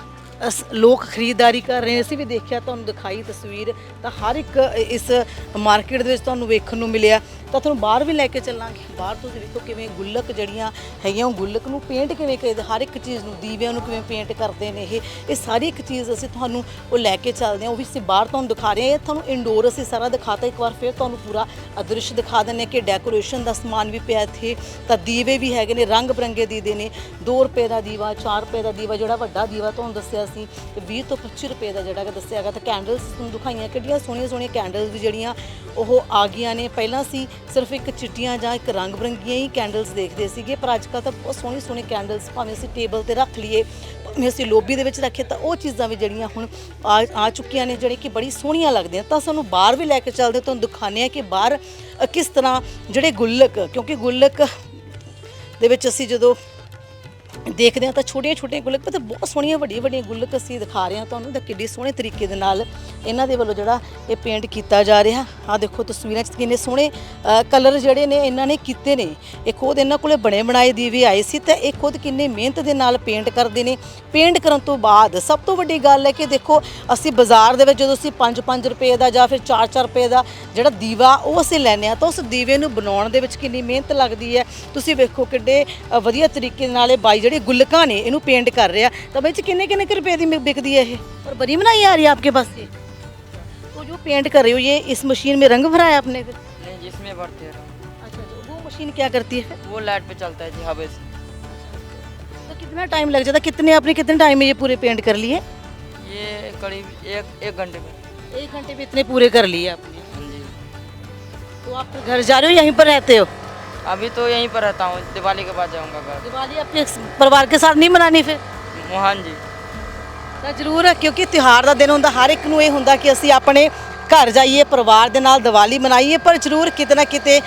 ਅਸ- ਲੋਕ ਖਰੀਦਦਾਰੀ ਕਰ ਰਹੇ ਅਸੀਂ ਵੀ ਦੇਖਿਆ, ਤੁਹਾਨੂੰ ਦਿਖਾਈ ਤਸਵੀਰ ਤਾਂ ਹਰ ਇੱਕ ਇਸ ਮਾਰਕੀਟ ਦੇ ਵਿੱਚ ਤੁਹਾਨੂੰ ਵੇਖਣ ਨੂੰ ਮਿਲਿਆ। ਤਾਂ ਤੁਹਾਨੂੰ ਬਾਹਰ ਵੀ ਲੈ ਕੇ ਚੱਲਾਂਗੇ। ਬਾਹਰ ਤੁਸੀਂ ਵੇਖੋ ਕਿਵੇਂ ਗੁੱਲਕ ਜਿਹੜੀਆਂ ਹੈਗੀਆਂ, ਉਹ ਗੁੱਲਕ ਨੂੰ ਪੇਂਟ ਕਿਵੇਂ ਕਰਦੇ, ਹਰ ਇੱਕ ਚੀਜ਼ ਨੂੰ, ਦੀਵਿਆਂ ਨੂੰ ਕਿਵੇਂ ਪੇਂਟ ਕਰਦੇ ਨੇ ਇਹ ਇਹ ਸਾਰੀ ਇੱਕ ਚੀਜ਼ ਅਸੀਂ ਤੁਹਾਨੂੰ ਉਹ ਲੈ ਕੇ ਚੱਲਦੇ ਹਾਂ। ਉਹ ਵੀ ਅਸੀਂ ਬਾਹਰ ਤੁਹਾਨੂੰ ਦਿਖਾ ਰਹੇ ਹਾਂ। ਇਹ ਤੁਹਾਨੂੰ ਇਨਡੋਰ ਅਸੀਂ ਸਾਰਾ ਦਿਖਾਤਾ। ਇੱਕ ਵਾਰ ਫਿਰ ਤੁਹਾਨੂੰ ਪੂਰਾ ਅਦ੍ਰਿਸ਼ ਦਿਖਾ ਦਿੰਦੇ ਹਾਂ ਕਿ ਡੈਕੋਰੇਸ਼ਨ ਦਾ ਸਮਾਨ ਵੀ ਪਿਆ ਇੱਥੇ। ਤਾਂ ਦੀਵੇ ਵੀ ਹੈਗੇ ਨੇ, ਰੰਗ ਬਰੰਗੇ ਦੀਵੇ ਨੇ। 2 ਰੁਪਏ ਦਾ ਦੀਵਾ 4 ਰੁਪਏ ਦਾ ਦੀਵਾ, ਜਿਹੜਾ ਵੱਡਾ ਦੀਵਾ ਤੁਹਾਨੂੰ ਦੱਸਿਆ ਸੀ, ਤੇ 20 ਤੋਂ 25 ਰੁਪਏ ਦਾ ਜਿਹੜਾ ਕਿ ਦੱਸਿਆ ਹੈਗਾ। ਤਾਂ ਕੈਂਡਲਸ ਤੁਹਾਨੂੰ ਦਿਖਾਈਆਂ ਕਿੱਡੀਆਂ ਸੋਹਣੀਆਂ ਸੋਹਣੀਆਂ ਕੈਂਡਲਸ ਵੀ ਜਿਹੜੀਆਂ ਉਹ ਆ ਗਈਆਂ ਨੇ। ਪਹਿਲਾਂ ਸੀ ਸਿਰਫ ਇੱਕ ਚਿੱਟੀਆਂ ਜਾਂ ਇੱਕ ਰੰਗ ਬਰੰਗੀਆਂ ਹੀ ਕੈਂਡਲਸ ਦੇਖਦੇ ਸੀਗੇ, ਪਰ ਅੱਜ ਕੱਲ੍ਹ ਤਾਂ ਬਹੁਤ ਸੋਹਣੀ ਸੋਹਣੀ ਕੈਂਡਲਸ ਭਾਵੇਂ ਅਸੀਂ ਟੇਬਲ ਤੇ ਰੱਖ ਲਈਏ, ਭਾਵੇਂ ਅਸੀਂ ਲੋਬੀ ਦੇ ਵਿੱਚ ਰੱਖੀਏ, ਤਾਂ ਉਹ ਚੀਜ਼ਾਂ ਵੀ ਜਿਹੜੀਆਂ ਹੁਣ ਆ ਆ ਚੁੱਕੀਆਂ ਨੇ, ਜਿਹੜੇ ਕਿ ਬੜੀ ਸੋਹਣੀਆਂ ਲੱਗਦੀਆਂ। ਤਾਂ ਸਾਨੂੰ ਬਾਹਰ ਵੀ ਲੈ ਕੇ ਚੱਲਦੇ ਤੁਹਾਨੂੰ ਦਿਖਾਉਂਦੇ ਆ ਕਿ ਬਾਹਰ ਕਿਸ ਤਰ੍ਹਾਂ ਜਿਹੜੇ ਗੁੱਲਕ, ਕਿਉਂਕਿ ਗੁੱਲਕ ਦੇ ਵਿੱਚ ਅਸੀਂ ਜਦੋਂ ਦੇਖਦੇ ਹਾਂ ਤਾਂ ਛੋਟੀਆਂ ਛੋਟੀਆਂ ਗੁਲਕ ਪਤਾ ਬਹੁਤ ਸੋਹਣੀਆਂ ਵੱਡੀਆਂ ਵੱਡੀਆਂ ਗੁਲਕ ਅਸੀਂ ਦਿਖਾ ਰਹੇ ਹਾਂ ਤੁਹਾਨੂੰ ਤਾਂ ਕਿੱਡੀ ਸੋਹਣੇ ਤਰੀਕੇ ਦੇ ਨਾਲ ਇਹਨਾਂ ਦੇ ਵੱਲੋਂ ਜਿਹੜਾ ਇਹ ਪੇਂਟ ਕੀਤਾ ਜਾ ਰਿਹਾ। ਆਹ ਦੇਖੋ ਤਸਵੀਰਾਂ 'ਚ ਕਿੰਨੇ ਸੋਹਣੇ ਕਲਰ ਜਿਹੜੇ ਨੇ ਇਹਨਾਂ ਨੇ ਕੀਤੇ ਨੇ। ਇਹ ਖੁਦ ਇਹਨਾਂ ਕੋਲੇ ਬਣੇ ਬਣਾਏ ਦੀਵੇ ਆਏ ਸੀ ਤੇ ਇਹ ਖੁਦ ਕਿੰਨੇ ਮਿਹਨਤ ਦੇ ਨਾਲ ਪੇਂਟ ਕਰਦੇ ਨੇ। ਪੇਂਟ ਕਰਨ ਤੋਂ ਬਾਅਦ ਸਭ ਤੋਂ ਵੱਡੀ ਗੱਲ ਹੈ ਕਿ ਦੇਖੋ ਅਸੀਂ ਬਾਜ਼ਾਰ ਦੇ ਵਿੱਚ ਜਦੋਂ ਅਸੀਂ 5-5 ਰੁਪਏ ਦਾ ਜਾਂ ਫਿਰ 4-4 ਰੁਪਏ ਦਾ ਜਿਹੜਾ ਦੀਵਾ ਉਹ ਅਸੀਂ ਲੈਂਦੇ ਆ ਤਾਂ ਉਸ ਦੀਵੇ ਨੂੰ ਬਣਾਉਣ ਦੇ ਵਿੱਚ ਕਿੰਨੀ ਮਿਹਨਤ ਲੱਗਦੀ ਹੈ। ਤੁਸੀਂ ਵੇਖੋ ਕਿੱਡੇ ਵਧੀਆ ਤਰੀਕੇ ਨਾਲ ਇਹ ਬਾਈ ਜਿਹੜੇ ਗੁੱਲਕਾਂ ਨੇ ਇਹਨੂੰ ਪੇਂਟ ਕਰ ਰਿਹਾ ਤਾਂ ਵਿੱਚ ਕਿੰਨੇ ਕਿੰਨੇ ਕੁ ਰੁਪਏ ਦੀ ਮਿ- ਵਿਕਦੀ ਹੈ ਇਹ और बड़ी बनाई आ रही है आपके पास ये तो जो पेंट कर रहे हो ये इस मशीन में रंग भरा है आपने फिर नहीं जिसमें भरते हैं रंग। अच्छा अच्छा वो मशीन क्या करती है फिर वो लाइट पे चलता है जी हवा से तो कितना टाइम लग जाता है कितने आपने कितने टाइम में ये पूरे पेंट कर लिए ये करीब एक एक घंटे में एक घंटे में इतने पूरे कर लिए आपने हाँ जी तो आप फिर घर जा रहे हो यहीं पर रहते हो अभी तो यहीं पर रहता हूँ दिवाली के बाद जाऊँगा घर दिवाली अपने परिवार के साथ नहीं मनानी फिर हाँ जी ਤਾਂ ਜ਼ਰੂਰ ਹੈ ਕਿਉਂਕਿ ਤਿਉਹਾਰ ਦਾ ਦਿਨ ਹੁੰਦਾ ਹਰ ਇੱਕ ਨੂੰ ਇਹ ਹੁੰਦਾ ਕਿ ਅਸੀਂ ਆਪਣੇ ਘਰ ਜਾਈਏ ਪਰਿਵਾਰ ਦੇ ਨਾਲ ਦੀਵਾਲੀ ਮਨਾਈਏ ਪਰ ਜ਼ਰੂਰ ਕਿਤੇ ਨਾ ਕਿਤੇ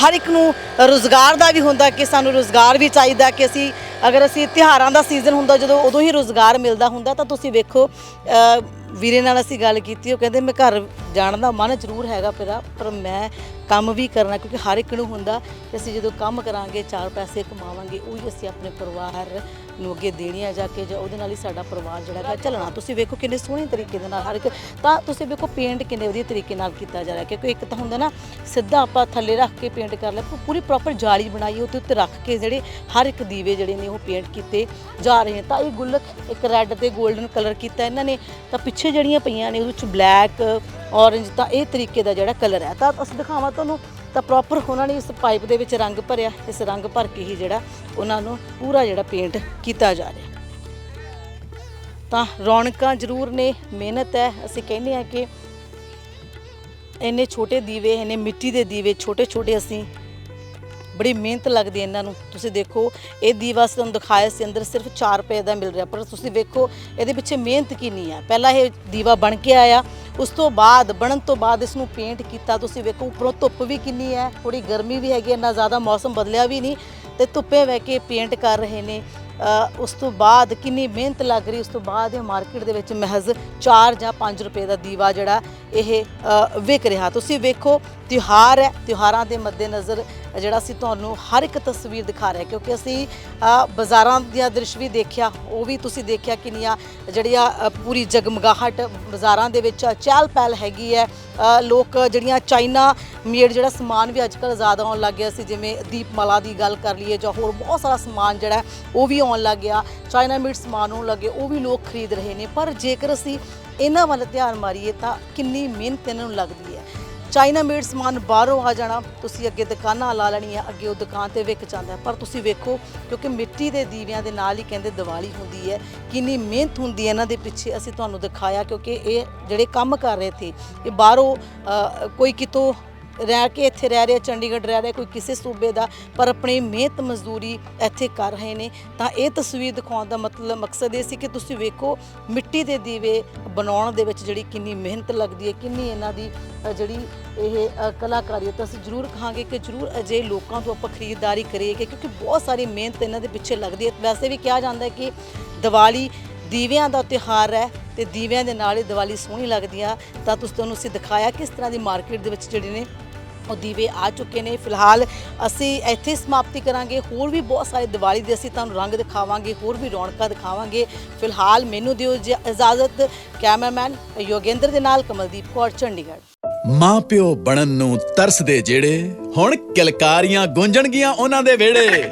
ਹਰ ਇੱਕ ਨੂੰ ਰੋਜ਼ਗਾਰ ਦਾ ਵੀ ਹੁੰਦਾ ਕਿ ਸਾਨੂੰ ਰੋਜ਼ਗਾਰ ਵੀ ਚਾਹੀਦਾ ਕਿ ਅਸੀਂ ਅਗਰ ਅਸੀਂ ਤਿਉਹਾਰਾਂ ਦਾ ਸੀਜ਼ਨ ਹੁੰਦਾ ਜਦੋਂ ਉਦੋਂ ਹੀ ਰੋਜ਼ਗਾਰ ਮਿਲਦਾ ਹੁੰਦਾ ਤਾਂ ਤੁਸੀਂ ਵੇਖੋ ਅ, ਵੀਰੇ ਨਾਲ ਅਸੀਂ ਗੱਲ ਕੀਤੀ ਉਹ ਕਹਿੰਦੇ ਮੈਂ ਘਰ ਜਾਣ ਦਾ ਮਨ ਜ਼ਰੂਰ ਹੈਗਾ ਪਿਆ, ਪਰ ਮੈਂ ਕੰਮ ਵੀ ਕਰਨਾ, ਕਿਉਂਕਿ ਹਰ ਇੱਕ ਨੂੰ ਹੁੰਦਾ ਕਿ ਅਸੀਂ ਜਦੋਂ ਕੰਮ ਕਰਾਂਗੇ, ਚਾਰ ਪੈਸੇ ਕਮਾਵਾਂਗੇ, ਉਹੀ ਅਸੀਂ ਆਪਣੇ ਪਰਿਵਾਰ ਨੂੰ ਅੱਗੇ ਦੇਣੀਆਂ ਜਾ ਕੇ, ਜਾਂ ਉਹਦੇ ਨਾਲ ਹੀ ਸਾਡਾ ਪਰਿਵਾਰ ਜਿਹੜਾ ਹੈਗਾ ਚੱਲਣਾ। ਤੁਸੀਂ ਵੇਖੋ ਕਿੰਨੇ ਸੋਹਣੇ ਤਰੀਕੇ ਦੇ ਨਾਲ ਹਰ ਇੱਕ, ਤਾਂ ਤੁਸੀਂ ਵੇਖੋ ਪੇਂਟ ਕਿੰਨੇ ਵਧੀਆ ਤਰੀਕੇ ਨਾਲ ਕੀਤਾ ਜਾ ਰਿਹਾ, ਕਿਉਂਕਿ ਇੱਕ ਤਾਂ ਹੁੰਦਾ ਨਾ, ਸਿੱਧਾ ਆਪਾਂ ਥੱਲੇ ਰੱਖ ਕੇ ਪੇਂਟ ਕਰ ਲਿਆ ਪੂਰੀ ਪ੍ਰੋਪਰ ਜਾਲੀ ਬਣਾਈ, ਉਹਦੇ ਉੱਤੇ ਰੱਖ ਕੇ ਜਿਹੜੇ ਹਰ ਇੱਕ ਦੀਵੇ ਜਿਹੜੇ ਨੇ ਉਹ ਪੇਂਟ ਕੀਤੇ ਜਾ ਰਹੇ ਨੇ। ਤਾਂ ਇਹ ਗੁੱਲਕ ਇੱਕ ਰੈੱਡ ਤੇ 골ਡਨ ਕਲਰ ਕੀਤਾ ਇਹਨਾਂ ਨੇ, ਤਾਂ ਪਿੱਛੇ ਜਿਹੜੀਆਂ ਪਈਆਂ ਨੇ, ਉਹਦੇ ਵਿੱਚ ਬਲੈਕ ਔਰੰਜ ਤਾਂ ਇਹ ਤਰੀਕੇ ਦਾ ਜਿਹੜਾ ਕਲਰ ਹੈ। ਤਾਂ ਅਸੀਂ ਦਿਖਾਵਾਂ ਤੁਹਾਨੂੰ, ਤਾਂ ਪ੍ਰੋਪਰ ਉਹਨਾਂ ਨੇ ਇਸ ਪਾਈਪ ਦੇ ਵਿੱਚ ਰੰਗ ਭਰਿਆ, ਇਸ ਰੰਗ ਭਰ ਕੇ ਹੀ ਜਿਹੜਾ ਉਹਨਾਂ ਨੂੰ ਪੂਰਾ ਜਿਹੜਾ ਪੇਂਟ ਕੀਤਾ ਜਾ ਰਿਹਾ। ਤਾਂ ਰੌਣਕਾਂ ਜ਼ਰੂਰ ਨੇ, ਮਿਹਨਤ ਹੈ, ਅਸੀਂ ਕਹਿੰਦੇ ਆ ਕਿ ਇੰਨੇ ਛੋਟੇ ਦੀਵੇ, ਇੰਨੇ ਮਿੱਟੀ ਦੇ ਦੀਵੇ ਛੋਟੇ ਛੋਟੇ ਅਸੀਂ ਬੜੀ ਮਿਹਨਤ ਲੱਗਦੀ ਹੈ ਇਹਨਾਂ ਨੂੰ। ਤੁਸੀਂ ਦੇਖੋ ਇਹ ਦੀਵਾ ਅਸੀਂ ਤੁਹਾਨੂੰ ਦਿਖਾਇਆ ਸੀ ਅੰਦਰ ਸਿਰਫ 4 ਰੁਪਏ ਦਾ ਮਿਲ ਰਿਹਾ ਪਰ ਤੁਸੀਂ ਵੇਖੋ ਇਹਦੇ ਪਿੱਛੇ ਮਿਹਨਤ ਕਿੰਨੀ ਹੈ। ਪਹਿਲਾਂ ਇਹ ਦੀਵਾ ਬਣ ਕੇ ਆਇਆ ਉਸ ਤੋਂ ਬਾਅਦ ਬਣਨ ਤੋਂ ਬਾਅਦ ਇਸ ਨੂੰ ਪੇਂਟ ਕੀਤਾ ਤੁਸੀਂ ਵੇਖੋ ਉੱਪਰੋਂ ਧੁੱਪ ਵੀ ਕਿੰਨੀ ਹੈ ਥੋੜੀ ਗਰਮੀ ਵੀ ਹੈਗੀ ਹੈ, ਇੰਨਾ ਜ਼ਿਆਦਾ ਮੌਸਮ ਬਦਲਿਆ ਵੀ ਨਹੀਂ ਤੇ ਧੁੱਪੇ ਬਹਿ ਕੇ ਪੇਂਟ ਕਰ ਰਹੇ ਨੇ। ਉਸ ਤੋਂ ਬਾਅਦ ਕਿੰਨੀ ਮਿਹਨਤ ਲੱਗ ਰਹੀ, ਉਸ ਤੋਂ ਬਾਅਦ ਇਹ ਮਾਰਕੀਟ ਦੇ ਵਿੱਚ ਮਹਿਜ਼ 4 ਜਾਂ 5 ਰੁਪਏ ਦਾ ਦੀਵਾ ਜਿਹੜਾ ਇਹ ਵਿਕ ਰਿਹਾ। ਤੁਸੀਂ ਵੇਖੋ, ਤਿਉਹਾਰ ਹੈ, ਤਿਉਹਾਰਾਂ ਦੇ ਮੱਦੇਨਜ਼ਰ ਜਿਹੜਾ ਅਸੀਂ ਤੁਹਾਨੂੰ ਹਰ ਇੱਕ ਤਸਵੀਰ ਦਿਖਾ ਰਹੇ ਕਿਉਂਕਿ ਅਸੀਂ ਬਾਜ਼ਾਰਾਂ ਦੀਆਂ ਦ੍ਰਿਸ਼ ਵੀ ਦੇਖਿਆ, ਉਹ ਵੀ ਤੁਸੀਂ ਦੇਖਿਆ ਕਿੰਨੀਆਂ ਜਿਹੜੀਆਂ ਪੂਰੀ ਜਗਮਗਾਹਟ ਬਾਜ਼ਾਰਾਂ ਦੇ ਵਿੱਚ ਚਹਿਲ ਪਹਿਲ ਹੈਗੀ ਹੈ। ਲੋਕ ਜਿਹੜੀਆਂ ਚਾਈਨਾ ਮੇਡ ਜਿਹੜਾ ਸਮਾਨ ਵੀ ਅੱਜਕੱਲ ਜ਼ਿਆਦਾ ਆਉਣ ਲੱਗ ਗਿਆ ਸੀ, ਜਿਵੇਂ ਦੀਪਮਾਲਾ ਦੀ ਗੱਲ ਕਰ ਲਈਏ ਜਾਂ ਹੋਰ ਬਹੁਤ ਸਾਰਾ ਸਮਾਨ ਜਿਹੜਾ, ਉਹ ਵੀ ਆਉਣ ਲੱਗ ਗਿਆ। ਚਾਈਨਾ ਮੇਡ ਸਮਾਨ ਆਉਣ ਲੱਗੇ, ਉਹ ਵੀ ਲੋਕ ਖਰੀਦ ਰਹੇ ਨੇ। ਪਰ ਜੇਕਰ ਅਸੀਂ ਇਹਨਾਂ ਵੱਲ ਧਿਆਨ ਮਾਰੀਏ ਤਾਂ ਕਿੰਨੀ ਮਿਹਨਤ ਇਹਨਾਂ ਨੂੰ ਲੱਗਦੀ ਹੈ। ਚਾਈਨਾ ਮੇਡ ਸਮਾਨ ਬਾਹਰੋਂ ਆ ਜਾਣਾ, ਤੁਸੀਂ ਅੱਗੇ ਦੁਕਾਨਾਂ ਲਾ ਲੈਣੀਆਂ, ਅੱਗੇ ਉਹ ਦੁਕਾਨ ਤੇ ਵਿਕ ਜਾਂਦਾ ਪਰ ਤੁਸੀਂ ਵੇਖੋ, ਕਿਉਂਕਿ ਮਿੱਟੀ ਦੇ ਦੀਵਿਆਂ ਦੇ ਨਾਲ ਹੀ ਕਹਿੰਦੇ ਦੀਵਾਲੀ ਹੁੰਦੀ ਹੈ, ਕਿੰਨੀ ਮਿਹਨਤ ਹੁੰਦੀ ਹੈ ਇਹਨਾਂ ਦੇ ਪਿੱਛੇ, ਅਸੀਂ ਤੁਹਾਨੂੰ ਦਿਖਾਇਆ ਕਿਉਂਕਿ ਇਹ ਜਿਹੜੇ ਕੰਮ ਕਰ ਰਹੇ ਥੇ ਇਹ ਬਾਹਰੋਂ ਕੋਈ ਕਿਤੋਂ ਰਹਿ ਕੇ ਇੱਥੇ ਰਹਿ ਰਿਹਾ ਚੰਡੀਗੜ੍ਹ ਰਹਿ ਰਿਹਾ ਕੋਈ ਕਿਸੇ ਸੂਬੇ ਦਾ, ਪਰ ਆਪਣੀ ਮਿਹਨਤ ਮਜ਼ਦੂਰੀ ਇੱਥੇ ਕਰ ਰਹੇ ਨੇ। ਤਾਂ ਇਹ ਤਸਵੀਰ ਦਿਖਾਉਣ ਦਾ ਮਤਲਬ, ਮਕਸਦ ਇਹ ਸੀ ਕਿ ਤੁਸੀਂ ਵੇਖੋ, ਮਿੱਟੀ ਦੇ ਦੀਵੇ ਬਣਾਉਣ ਦੇ ਵਿੱਚ ਜਿਹੜੀ ਕਿੰਨੀ ਮਿਹਨਤ ਲੱਗਦੀ ਹੈ, ਕਿੰਨੀ ਇਹਨਾਂ ਦੀ ਜਿਹੜੀ ਇਹ ਕਲਾਕਾਰੀ ਹੈ। ਤਾਂ ਅਸੀਂ ਜ਼ਰੂਰ ਕਹਾਂਗੇ ਕਿ ਜ਼ਰੂਰ ਅਜੇ ਲੋਕਾਂ ਤੋਂ ਆਪਾਂ ਖਰੀਦਦਾਰੀ ਕਰੀਏ, ਕਿਉਂਕਿ ਬਹੁਤ ਸਾਰੀ ਮਿਹਨਤ ਇਹਨਾਂ ਦੇ ਪਿੱਛੇ ਲੱਗਦੀ ਹੈ। ਵੈਸੇ ਵੀ ਕਿਹਾ ਜਾਂਦਾ ਹੈ ਕਿ ਦੀਵਾਲੀ ਦੀਵਿਆਂ ਦਾ ਤਿਉਹਾਰ ਹੈ ਤੇ ਦੀਵਿਆਂ ਦੇ ਨਾਲ ਹੀ ਦੀਵਾਲੀ ਸੋਹਣੀ ਲੱਗਦੀ ਆ। ਤਾਂ ਤੁਸੀਂ ਤੁਹਾਨੂੰ ਅਸੀਂ ਦਿਖਾਇਆ ਕਿਸ ਤਰ੍ਹਾਂ ਦੀ ਮਾਰਕੀਟ ਦੇ ਵਿੱਚ ਜਿਹੜੇ ਨੇ ਉਹ ਦੀਵੇ ਆ ਚੁੱਕੇ ਨੇ। ਫਿਲਹਾਲ ਅਸੀਂ ਇੱਥੇ ਸਮਾਪਤੀ ਕਰਾਂਗੇ। ਹੋਰ ਵੀ ਬਹੁਤ ਸਾਰੇ ਦੀਵਾਲੀ ਦੇ ਅਸੀਂ ਤੁਹਾਨੂੰ ਰੰਗ ਦਿਖਾਵਾਂਗੇ, ਹੋਰ ਵੀ ਰੌਣਕਾਂ ਦਿਖਾਵਾਂਗੇ। ਫਿਲਹਾਲ ਮੈਨੂੰ ਦਿਓ ਇਜਾਜ਼ਤ। ਕੈਮਰਾਮੈਨ ਯੋਗੇਂਦਰ ਦੇ ਨਾਲ ਕਮਲਦੀਪ ਕੌਰ, ਚੰਡੀਗੜ੍ਹ। ਮਾਂ ਪਿਓ ਬਣਨ ਨੂੰ ਤਰਸਦੇ ਜਿਹੜੇ ਹੁਣ ਕਿਲਕਾਰੀਆਂ ਗੂੰਜਣਗੀਆਂ ਉਹਨਾਂ ਦੇ ਵਿਹੜੇ।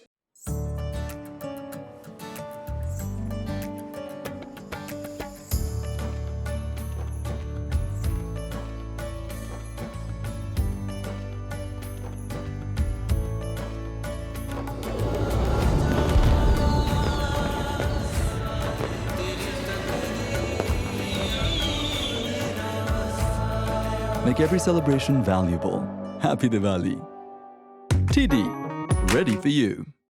Every celebration valuable. Happy Diwali. TD, ready for you.